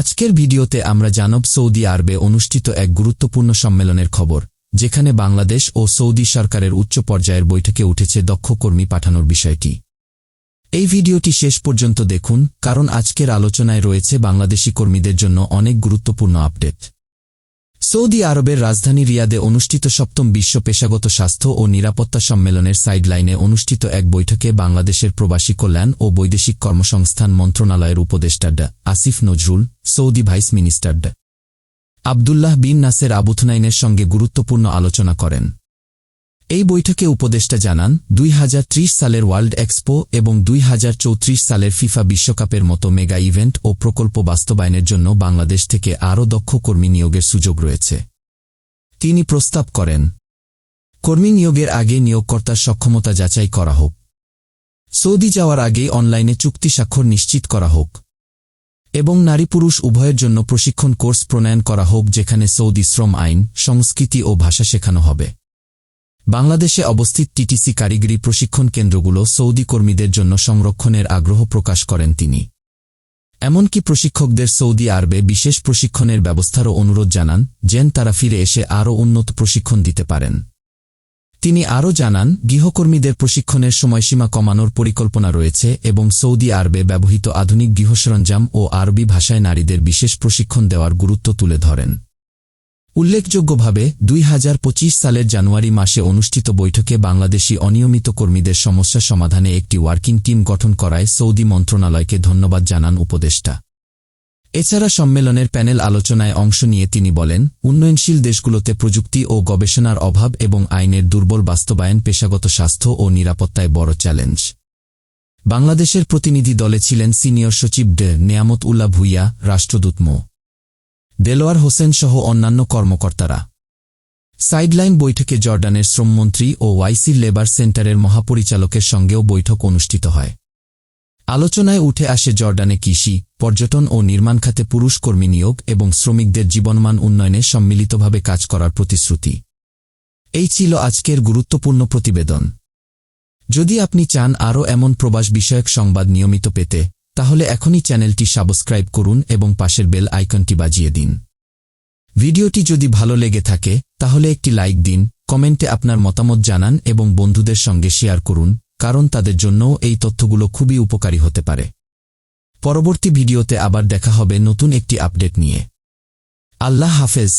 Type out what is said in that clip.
আজকের ভিডিওতে আমরা জানব সৌদি আরবে অনুষ্ঠিত এক গুরুত্বপূর্ণ সম্মেলনের খবর, যেখানে বাংলাদেশ ও সৌদি সরকারের উচ্চ পর্যায়ের বৈঠকে উঠেছে দক্ষ কর্মী পাঠানোর বিষয়টি। এই ভিডিওটি শেষ পর্যন্ত দেখুন, কারণ আজকের আলোচনায় রয়েছে বাংলাদেশি কর্মীদের জন্য অনেক গুরুত্বপূর্ণ আপডেট। সৌদি আরবের রাজধানী রিয়াদে অনুষ্ঠিত সপ্তম বিশ্ব পেশাগত স্বাস্থ্য ও নিরাপত্তা সম্মেলনের সাইডলাইনে অনুষ্ঠিত এক বৈঠকে বাংলাদেশের প্রবাসী কল্যাণ ও বৈদেশিক কর্মসংস্থান মন্ত্রণালয়ের উপদেষ্টা Asif Nazrul, Saudi vice minister Abdullah bin Nasser আবুথনাইনের সঙ্গে গুরুত্বপূর্ণ আলোচনা করেন। এই বৈঠকে উপদেষ্টা জানান, দুই হাজার ত্রিশ সালের ওয়ার্ল্ড এক্সপো এবং দুই হাজার চৌত্রিশ সালের ফিফা বিশ্বকাপের মতো মেগা ইভেন্ট ও প্রকল্প বাস্তবায়নের জন্য বাংলাদেশ থেকে আরও দক্ষ কর্মী নিয়োগের সুযোগ রয়েছে। তিনি প্রস্তাব করেন, কর্মী নিয়োগের আগে নিয়োগকর্তার সক্ষমতা যাচাই করা হোক। সৌদি যাওয়ার আগেই অনলাইনে চুক্তি স্বাক্ষর নিশ্চিত করা হোক। এবং নারী পুরুষ উভয়ের জন্য প্রশিক্ষণ কোর্স প্রণয়ন করা হোক যেখানে সৌদি শ্রম আইন, সংস্কৃতি ও ভাষা শেখানো হবে। বাংলাদেশে অবস্থিত টিটিসি কারিগরি প্রশিক্ষণ কেন্দ্রগুলো সৌদি কর্মীদের জন্য সংরক্ষণের আগ্রহ প্রকাশ করেন তিনি। এমনকি প্রশিক্ষকদের সৌদি আরবে বিশেষ প্রশিক্ষণের ব্যবস্থারও অনুরোধ জানান, যেন তারা ফিরে এসে আরও উন্নত প্রশিক্ষণ দিতে পারেন। তিনি আরও জানান, গৃহকর্মীদের প্রশিক্ষণের সময়সীমা কমানোর পরিকল্পনা রয়েছে এবং সৌদি আরবে ব্যবহৃত আধুনিক গৃহসরঞ্জাম ও আরবি ভাষায় নারীদের বিশেষ প্রশিক্ষণ দেওয়ার গুরুত্ব তুলে ধরেন। উল্লেখযোগ্যভাবে, দুই হাজার পঁচিশ সালের জানুয়ারি মাসে অনুষ্ঠিত বৈঠকে বাংলাদেশি অনিয়মিত কর্মীদের সমস্যা সমাধানে একটি ওয়ার্কিং টিম গঠন করায় সৌদি মন্ত্রণালয়কে ধন্যবাদ জানান উপদেষ্টা। এছাড়া সম্মেলনের প্যানেল আলোচনায় অংশ নিয়ে তিনি বলেন, উন্নয়নশীল দেশগুলোতে প্রযুক্তি ও গবেষণার অভাব এবং আইনের দুর্বল বাস্তবায়ন পেশাগত স্বাস্থ্য ও নিরাপত্তায় বড় চ্যালেঞ্জ। বাংলাদেশের প্রতিনিধি দলে ছিলেন সিনিয়র সচিব ডে নেয়ামত উল্লাহ ভুইয়া, রাষ্ট্রদূত মো। দেলোয়ার হোসেন সহ অন্যান্য কর্মকর্তারা। সাইডলাইন বৈঠকে জর্ডানের শ্রমমন্ত্রী ও ওয়াইসির লেবার সেন্টারের মহাপরিচালকের সঙ্গেও বৈঠক অনুষ্ঠিত হয়। আলোচনায় উঠে আসে জর্ডানে কৃষি, পর্যটন ও নির্মাণ খাতে পুরুষ কর্মী নিয়োগ এবং শ্রমিকদের জীবনমান উন্নয়নে সম্মিলিতভাবে কাজ করার প্রতিশ্রুতি। এই ছিল আজকের গুরুত্বপূর্ণ প্রতিবেদন। যদি আপনি চান আরও এমন প্রবাস বিষয়ক সংবাদ নিয়মিত পেতে তাহলে এখনই চ্যানেলটি সাবস্ক্রাইব করুন এবং পাশের বেল আইকনটি বাজিয়ে দিন। ভিডিওটি যদি ভালো লেগে থাকে, তাহলে একটি লাইক দিন, কমেন্টে আপনার মতামত জানান এবং বন্ধুদের সঙ্গে শেয়ার করুন, কারণ তাদের জন্যও এই তথ্যগুলো খুবই উপকারী হতে পারে। পরবর্তী ভিডিওতে আবার দেখা হবে নতুন একটি আপডেট নিয়ে। আল্লাহ হাফেজ।